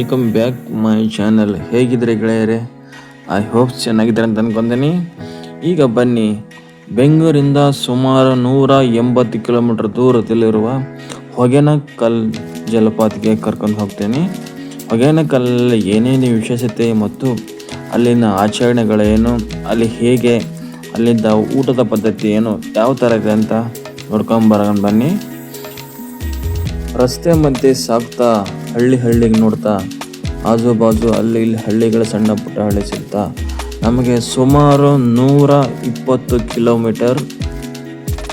Welcome back my channel ಹೇಗಿದ್ರೆ ಗೆಳೆಯರೆ? I hope ಚೆನ್ನಾಗಿದ್ದಾರೆ ಅಂತ ಅನ್ಕೊಂತೀನಿ. ಈಗ ಬನ್ನಿ. ಬೆಂಗಳೂರಿಂದ ಸುಮಾರು ನೂರ ಎಂಬತ್ತು ಕಿಲೋಮೀಟರ್ ದೂರದಲ್ಲಿರುವ ಹೊಗೆನಕಲ್ ಜಲಪಾತಕ್ಕೆ ಕರ್ಕೊಂಡು ಹೋಗ್ತೀನಿ. ಹೊಗೆನಕಲ್ಲಲ್ಲಿ ಏನೇನು ವಿಶೇಷತೆ ಮತ್ತು ಅಲ್ಲಿನ ಆಚರಣೆಗಳೇನು, ಅಲ್ಲಿ ಹೇಗೆ ಅಲ್ಲಿಂದ ಊಟದ ಪದ್ಧತಿ ಏನು, ಯಾವ ಥರ ಇದೆ ಅಂತ ನೋಡ್ಕೊಂಬರೋಣ ಬನ್ನಿ. ರಸ್ತೆ ಮಧ್ಯೆ ಸಾಗ್ತಾ ಹಳ್ಳಿ ಹಳ್ಳಿಗೆ ನೋಡ್ತಾ, ಆಜು ಬಾಜು ಅಲ್ಲಿ ಇಲ್ಲಿ ಹಳ್ಳಿಗಳ ಸಣ್ಣ ಪುಟ್ಟ ಹಳ್ಳಿ ಸಿಗ್ತಾ. ನಮಗೆ ಸುಮಾರು ನೂರ ಇಪ್ಪತ್ತು ಕಿಲೋಮೀಟರ್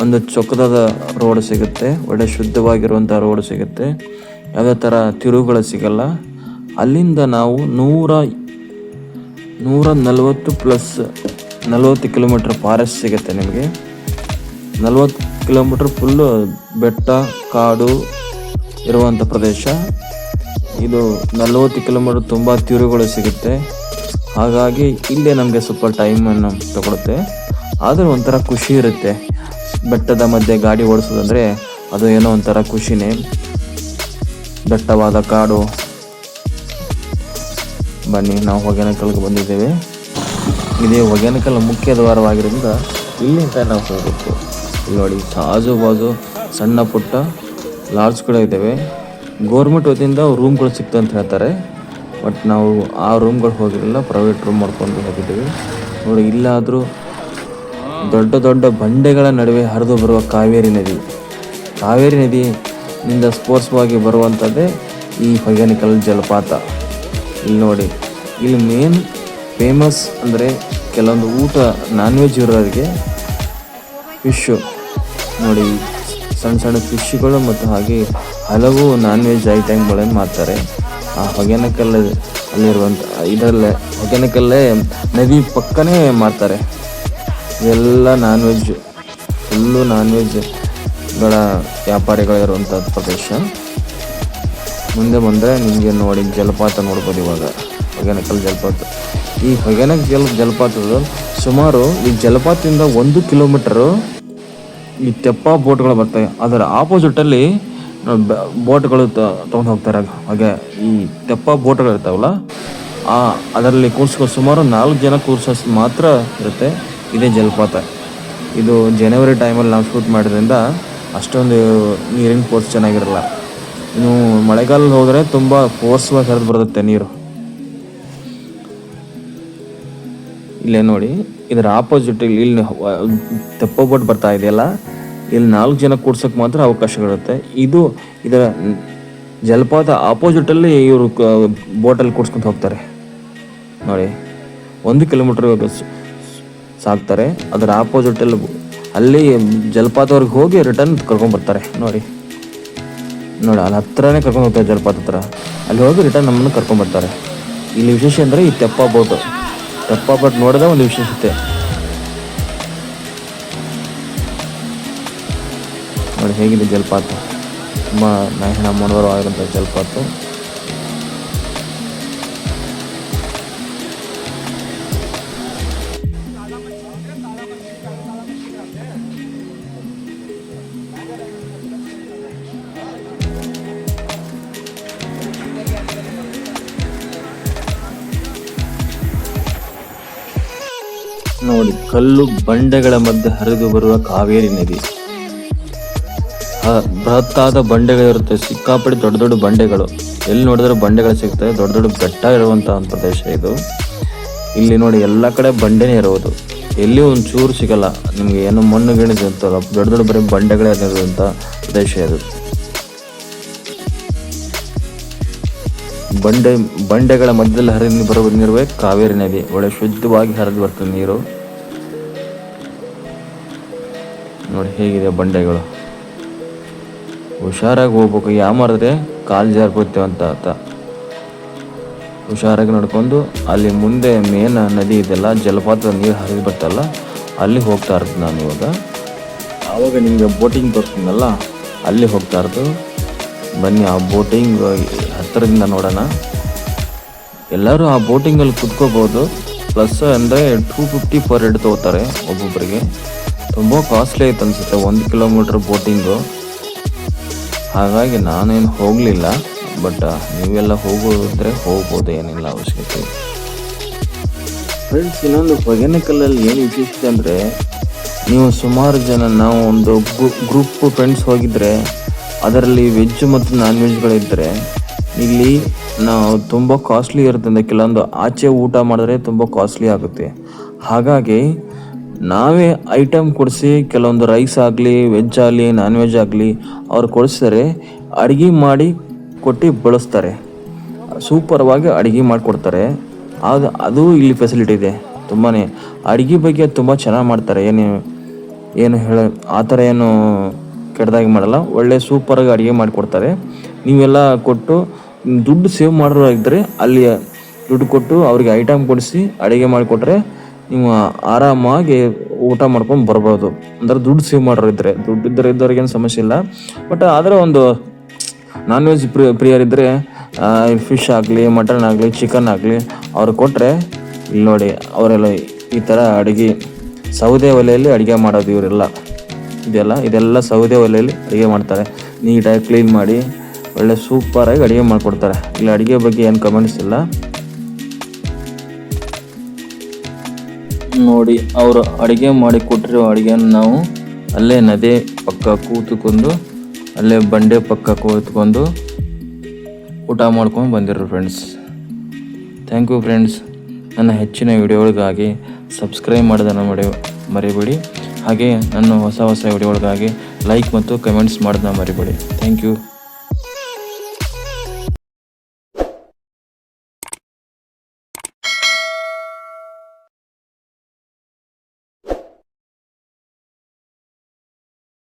ಒಂದು ಚೊಕ್ಕದಾದ ರೋಡ್ ಸಿಗುತ್ತೆ, ಒಳ್ಳೆ ಶುದ್ಧವಾಗಿರುವಂಥ ರೋಡ್ ಸಿಗುತ್ತೆ. ಯಾವುದೇ ಥರ ತಿರುವುಗಳು ಸಿಗಲ್ಲ. ಅಲ್ಲಿಂದ ನಾವು ನೂರ ನೂರ ನಲವತ್ತು ಪ್ಲಸ್ ನಲವತ್ತು ಕಿಲೋಮೀಟ್ರ್ ಫಾರೆಸ್ಟ್ ಸಿಗುತ್ತೆ ನಿಮಗೆ. ನಲವತ್ತು ಕಿಲೋಮೀಟ್ರ್ ಫುಲ್ಲು ಬೆಟ್ಟ, ಕಾಡು ಇರುವಂಥ ಪ್ರದೇಶ. ಇದು ನಲವತ್ತು ಕಿಲೋಮೀಟರ್ ತುಂಬ ತಿರುಗಳು ಸಿಗುತ್ತೆ. ಹಾಗಾಗಿ ಇಲ್ಲೇ ನಮಗೆ ಸ್ವಲ್ಪ ಟೈಮನ್ನು ತಗೊಳುತ್ತೆ. ಆದರೂ ಒಂಥರ ಖುಷಿ ಇರುತ್ತೆ. ಬೆಟ್ಟದ ಮಧ್ಯೆ ಗಾಡಿ ಓಡಿಸೋದಂದರೆ ಅದು ಏನೋ ಒಂಥರ ಖುಷಿನೇ. ದಟ್ಟವಾದ ಕಾಡು. ಬನ್ನಿ, ನಾವು ಹೊಗೆನಕಲ್ಗೆ ಬಂದಿದ್ದೇವೆ. ಇದೇ ಹೊಗೆನಕಲ್ ಮುಖ್ಯ ದ್ವಾರವಾಗಿರೋದ್ರಿಂದ ಇಲ್ಲಿಂದ ನಾವು ಹೋಗಬೇಕು. ಇಲ್ಲಿ ನೋಡಿ ಆಜು ಬಾಜು ಸಣ್ಣ ಪುಟ್ಟ ಲಾಡ್ಜ್ ಕೂಡ ಇದ್ದಾವೆ. ಗೋರ್ಮೆಂಟ್ ವತಿಯಿಂದ ರೂಮ್ಗಳು ಸಿಕ್ತು ಅಂತ ಹೇಳ್ತಾರೆ. ಬಟ್ ನಾವು ಆ ರೂಮ್ಗಳು ಹೋಗಿರಲಿಲ್ಲ ಪ್ರೈವೇಟ್ ರೂಮ್ ಮಾಡ್ಕೊಂಡು ಹೋಗಿದ್ದೀವಿ. ನೋಡಿ, ಇಲ್ಲಾದರೂ ದೊಡ್ಡ ದೊಡ್ಡ ಬಂಡೆಗಳ ನಡುವೆ ಹರಿದು ಬರುವ ಕಾವೇರಿ ನದಿ. ಕಾವೇರಿ ನದಿಯಿಂದ ಸ್ಪೋರ್ಟ್ಸ್ವಾಗಿ ಬರುವಂಥದ್ದೇ ಈ ಹೊಗೆನಿಕಲ್ ಜಲಪಾತ. ಇಲ್ಲಿ ನೋಡಿ, ಇಲ್ಲಿ ಮೇನ್ ಫೇಮಸ್ ಅಂದರೆ ಕೆಲವೊಂದು ಊಟ ನಾನ್ ವೆಜ್ ಇರೋರಿಗೆ ಫಿಶ್ಶು ನೋಡಿ ಸಣ್ಣ ಸಣ್ಣ ಫಿಶ್ಗಳು ಮತ್ತು ಹಾಗೆ ಹಲವು ನಾನ್ ವೆಜ್ ಐಟಮ್ಗಳನ್ನು ಮಾಡ್ತಾರೆ ಆ ಹೊಗೆನಕಲ್ ಅಲ್ಲಿರುವಂಥ ಇದರಲ್ಲೇ ಹೊಗೆನಕಲ್ಲೇ ನದಿ ಪಕ್ಕನೇ ಮಾಡ್ತಾರೆ ಎಲ್ಲ ನಾನ್ ವೆಜ್ ಫುಲ್ಲು ನಾನ್ ವೆಜ್ಗಳ ವ್ಯಾಪಾರಿಗಳಿರುವಂಥ ಪ್ರದೇಶ. ಮುಂದೆ ಬಂದರೆ ನಿಮಗೆ ನೋಡಿ ಜಲಪಾತ ನೋಡ್ಬೋದು ಇವಾಗ. ಹೊಗೆನಕಲ್ ಜಲಪಾತ. ಈ ಹೊಗೆನಕಲ್ ಜಲ ಜಲಪಾತದ ಸುಮಾರು ಈ ಜಲಪಾತದಿಂದ ಒಂದು ಕಿಲೋಮೀಟರು ಈ ತೆಪ್ಪ ಬೋಟ್ಗಳು ಬರ್ತವೆ. ಅದರ ಆಪೋಸಿಟಲ್ಲಿ ಬೋಟ್ಗಳು ತೊಗೊಂಡು ಹೋಗ್ತಾರೆ. ಹಾಗೆ ಈ ತೆಪ್ಪ ಬೋಟ್ಗಳು ಇರ್ತಾವಲ್ಲ, ಆ, ಅದರಲ್ಲಿ ಕೂರಿಸ್ಕೊ ಸುಮಾರು ನಾಲ್ಕು ಜನ ಕೂರ್ಸೋಷ್ಟು ಮಾತ್ರ ಇರುತ್ತೆ. ಇದೇ ಜಲಪಾತ. ಇದು ಜನವರಿ ಟೈಮಲ್ಲಿ ನಾವು ಶೂಟ್ ಮಾಡಿದ್ರಿಂದ ಅಷ್ಟೊಂದು ನೀರಿನ ಫೋರ್ಸ್ ಚೆನ್ನಾಗಿರಲ್ಲ. ಇನ್ನು ಮಳೆಗಾಲದಲ್ಲಿ ಹೋದರೆ ತುಂಬ ಫೋರ್ಸ್ವಾಗಿ ಹರಿದು ಬರುತ್ತೆ ನೀರು. ಇಲ್ಲೇ ನೋಡಿ, ಇದರ ಆಪೋಸಿಟ್ ಇಲ್ಲಿ ಇಲ್ಲಿ ತೆಪ್ಪ ಬೋಟ್ ಬರ್ತಾ ಇದೆಯಲ್ಲ, ಇಲ್ಲಿ ನಾಲ್ಕು ಜನ ಕೂಡ್ಸೋಕೆ ಮಾತ್ರ ಅವಕಾಶಗಳಿರುತ್ತೆ ಇದು ಇದರ ಜಲಪಾತ ಆಪೋಸಿಟಲ್ಲಿ ಇವರು ಬೋಟಲ್ಲಿ ಕೂಡ್ಸ್ಕೊಂತ ಹೋಗ್ತಾರೆ. ನೋಡಿ, ಒಂದು ಕಿಲೋಮೀಟ್ರ್ ಸಾಕ್ತಾರೆ. ಅದರ ಆಪೋಸಿಟಲ್ಲಿ ಅಲ್ಲಿ ಜಲಪಾತವರೆಗೆ ಹೋಗಿ ರಿಟರ್ನ್ ಕರ್ಕೊಂಡ್ಬರ್ತಾರೆ ನೋಡಿ ನೋಡಿ, ಅಲ್ಲಿ ಹತ್ರನೇ ಕರ್ಕೊಂಡು ಹೋಗ್ತಾರೆ ಜಲಪಾತ ಹತ್ರ. ಅಲ್ಲಿ ಹೋಗಿ ರಿಟರ್ನ್ ನಮ್ಮನ್ನು ಕರ್ಕೊಂಡ್ಬರ್ತಾರೆ ಇಲ್ಲಿ ವಿಶೇಷ ಅಂದರೆ ಈ ತೆಪ್ಪ ಬೋಟು. ತೆಪ್ಪ ಬಟ್ ನೋಡಿದ್ರೆ ಒಂದು ವಿಶೇಷತೆ ನೋಡಿ ಹೇಗಿದೆ ಜಲಪಾತ? ತುಂಬ ನಾಯಣ ಮನೋಹರವಾಗಿರುವಂಥ ಜಲಪಾತ. ನೋಡಿ ಕಲ್ಲು ಬಂಡೆಗಳ ಮಧ್ಯೆ ಹರಿದು ಬರುವ ಕಾವೇರಿ ನದಿ. ಬೃಹತ್ತಾದ ಬಂಡೆಗಳಿರುತ್ತೆ ಸಿಕ್ಕಾಪಟ್ಟೆ ದೊಡ್ಡ ದೊಡ್ಡ ಬಂಡೆಗಳು. ಎಲ್ಲಿ ನೋಡಿದ್ರೆ ಬಂಡೆಗಳು ಸಿಗ್ತವೆ. ದೊಡ್ಡ ದೊಡ್ಡ ಬೆಟ್ಟ ಇರುವಂತಹ ಪ್ರದೇಶ ಇದು. ಇಲ್ಲಿ ನೋಡಿ ಎಲ್ಲ ಕಡೆ ಬಂಡೆನೇ ಇರುವುದು ಎಲ್ಲಿ ಒಂದು ಚೂರು ಸಿಗಲ್ಲ. ನಿಮಗೆ ಏನು ಮಣ್ಣು ಗಿಣ ಅಂತಲ್ಲ ದೊಡ್ಡ ದೊಡ್ಡ ಬರೀ ಬಂಡೆಗಳೇ ಇರುವಂಥ ಪ್ರದೇಶ ಇದು. ಬಂಡೆ, ಬಂಡೆಗಳ ಮಧ್ಯದಲ್ಲಿ ಹರಿದು ಬರುವ ನೀರುವೆ ಕಾವೇರಿ ನದಿ. ಒಳ್ಳೆ ಶುದ್ಧವಾಗಿ ಹರಿದು ಬರ್ತದೆ ನೀರು. ನೋಡಿ ಹೇಗಿದೆ ಬಂಡೆಗಳು. ಹುಷಾರಾಗಿ ಹೋಗ್ಬೇಕು. ಯಾಮಾರಿದ್ರೆ ಕಾಲು ಜಾರ್ಬಿಡ್ತೇವೆ ಅಂತ ಆತ ಹುಷಾರಾಗಿ ನಡ್ಕೊಂಡು ಅಲ್ಲಿ ಮುಂದೆ ಮೇನ್ ನದಿ ಇದೆಲ್ಲ ಜಲಪಾತದ ನೀರು ಹರಿದು ಬರ್ತಲ್ಲ, ಅಲ್ಲಿ ಹೋಗ್ತಾ ಇರ್ತೀನಿ ನಾನು ಇವಾಗ. ಆವಾಗ ನಿಮಗೆ ಬೋಟಿಂಗ್ ತೋರಿಸ್ತೀನಲ್ಲ, ಅಲ್ಲಿ ಹೋಗ್ತಾ ಇರ್ದು. ಬನ್ನಿ, ಆ ಬೋಟಿಂಗ್ ಹತ್ತಿರದಿಂದ ನೋಡೋಣ. ಎಲ್ಲರೂ ಆ ಬೋಟಿಂಗಲ್ಲಿ ಕುತ್ಕೋಬೋದು. ಪ್ಲಸ್ ಅಂದರೆ ಟೂ ಫಿಫ್ಟಿ ಪರ್ ಹೆಡ್ ತೊಗೋತಾರೆ ಒಬ್ಬೊಬ್ಬರಿಗೆ ತುಂಬ ಕಾಸ್ಟ್ಲಿ ಆಯ್ತು ಅನಿಸುತ್ತೆ, ಒಂದು ಕಿಲೋಮೀಟ್ರ್ ಬೋಟಿಂಗು ಹಾಗಾಗಿ ನಾನೇನು ಹೋಗಲಿಲ್ಲ ಬಟ್ ನೀವೆಲ್ಲ ಹೋಗೋದ್ರೆ ಹೋಗ್ಬೋದು, ಏನಿಲ್ಲ ಅವಶ್ಯಕತೆ ಫ್ರೆಂಡ್ಸ್ ಇನ್ನೊಂದು ಹೊಗೆನಕಲ್ಲಲ್ಲಿ ಏನು ವಿಶೇಷತೆ ಅಂದರೆ, ನೀವು ಸುಮಾರು ಜನ ನಾವು ಒಂದು ಗ್ರೂಪ್ ಫ್ರೆಂಡ್ಸ್ ಹೋಗಿದ್ರೆ, ಅದರಲ್ಲಿ ವೆಜ್ ಮತ್ತು ನಾನ್ ವೆಜ್ಗಳಿದ್ದರೆ ಇಲ್ಲಿ ನಾವು ತುಂಬ ಕಾಸ್ಟ್ಲಿ ಇರುತ್ತೆ ಕೆಲವೊಂದು ಆಚೆ ಊಟ ಮಾಡಿದ್ರೆ ತುಂಬ ಕಾಸ್ಟ್ಲಿ ಆಗುತ್ತೆ. ಹಾಗಾಗಿ ನಾವೇ ಐಟಮ್ ಕೊಡಿಸಿ, ಕೆಲವೊಂದು ರೈಸ್ ಆಗಲಿ ವೆಜ್ ಆಗಲಿ ನಾನ್ ವೆಜ್ ಆಗಲಿ ಅವ್ರು ಕೊಡಿಸಿದರೆ ಅಡುಗೆ ಮಾಡಿ ಕೊಟ್ಟು ಬಳಸ್ತಾರೆ. ಸೂಪರ್ವಾಗಿ ಅಡುಗೆ ಮಾಡಿಕೊಡ್ತಾರೆ. ಅದು ಅದು ಇಲ್ಲಿ ಫೆಸಿಲಿಟಿ ಇದೆ. ತುಂಬಾ ಅಡುಗೆ ಬಗ್ಗೆ ತುಂಬ ಚೆನ್ನಾಗಿ ಮಾಡ್ತಾರೆ. ಏನು ಏನು ಹೇಳ, ಆ ಥರ ಏನು ಕೆಟ್ಟದಾಗಿ ಮಾಡಲ್ಲ. ಒಳ್ಳೆ ಸೂಪರಾಗಿ ಅಡುಗೆ ಮಾಡಿಕೊಡ್ತಾರೆ. ನೀವೆಲ್ಲ ಕೊಟ್ಟು, ದುಡ್ಡು ಸೇವ್ ಮಾಡೋರು ಇದ್ದರೆ ಅಲ್ಲಿ ದುಡ್ಡು ಕೊಟ್ಟು ಅವ್ರಿಗೆ ಐಟಮ್ ಕೊಡಿಸಿ ಅಡುಗೆ ಮಾಡಿಕೊಟ್ರೆ ನೀವು ಆರಾಮಾಗಿ ಊಟ ಮಾಡ್ಕೊಂಡು ಬರ್ಬೋದು. ಅಂದ್ರೆ ದುಡ್ಡು ಸೇವ್ ಮಾಡೋರು ಇದ್ದರೆ ದುಡ್ಡು ಇದ್ದರೆ ಇದ್ದವ್ರಿಗೇನು ಸಮಸ್ಯೆ ಇಲ್ಲ. ಬಟ್ ಆದರೆ ಒಂದು ನಾನ್ ವೆಜ್ ಪ್ರಿಯ ಪ್ರಿಯರಿದ್ದರೆ ಫಿಶ್ ಆಗಲಿ ಮಟನ್ ಆಗಲಿ ಚಿಕನ್ ಆಗಲಿ, ಅವ್ರು ಕೊಟ್ಟರೆ ಇಲ್ಲಿ ನೋಡಿ, ಅವರೆಲ್ಲ ಈ ಥರ ಅಡುಗೆ, ಸೌದೆ ಒಲೆಯಲ್ಲಿ ಅಡುಗೆ ಮಾಡೋದು ಇವರೆಲ್ಲ. ಇದೆಲ್ಲ ಇದೆಲ್ಲ ಸೌದೆ ಒಲೆಯಲ್ಲಿ ಅಡುಗೆ ಮಾಡ್ತಾರೆ. ನೀಟಾಗಿ ಕ್ಲೀನ್ ಮಾಡಿ, ಒಳ್ಳೆ ಸೂಪರಾಗಿ ಅಡುಗೆ ಮಾಡಿಕೊಡ್ತಾರೆ. ಇಲ್ಲಿ, ಅಡುಗೆ ಬಗ್ಗೆ ಏನು ಕಮೆಂಟ್ಸ್ ಇಲ್ಲ. ನೋಡಿ ಅವರು ಅಡುಗೆ ಮಾಡಿ ಕೊಟ್ಟಿರೋ ಅಡುಗೆನ ನಾವು ಅಲ್ಲೇ ನದಿ ಪಕ್ಕ ಕೂತ್ಕೊಂಡು, ಅಲ್ಲೇ ಬಂಡೆ ಪಕ್ಕ ಕೂತ್ಕೊಂಡು ಊಟ ಮಾಡ್ಕೊಂಡು ಬಂದಿರೋ ಫ್ರೆಂಡ್ಸ್ ಥ್ಯಾಂಕ್ ಯು ಫ್ರೆಂಡ್ಸ್ ನನ್ನ ಹೆಚ್ಚಿನ ವಿಡಿಯೋಗಳಿಗಾಗಿ ಸಬ್ಸ್ಕ್ರೈಬ್ ಮಾಡೋದನ್ನು ಮಾಡಿ, ಮರಿಬೇಡಿ. ಹಾಗೆ ನನ್ನ ಹೊಸ ಹೊಸ ವಿಡಿಯೋಗಳಿಗಾಗಿ ಲೈಕ್ ಮತ್ತು ಕಮೆಂಟ್ಸ್ ಮಾಡೋದನ್ನ ಮರಿಬೇಡಿ. Thank you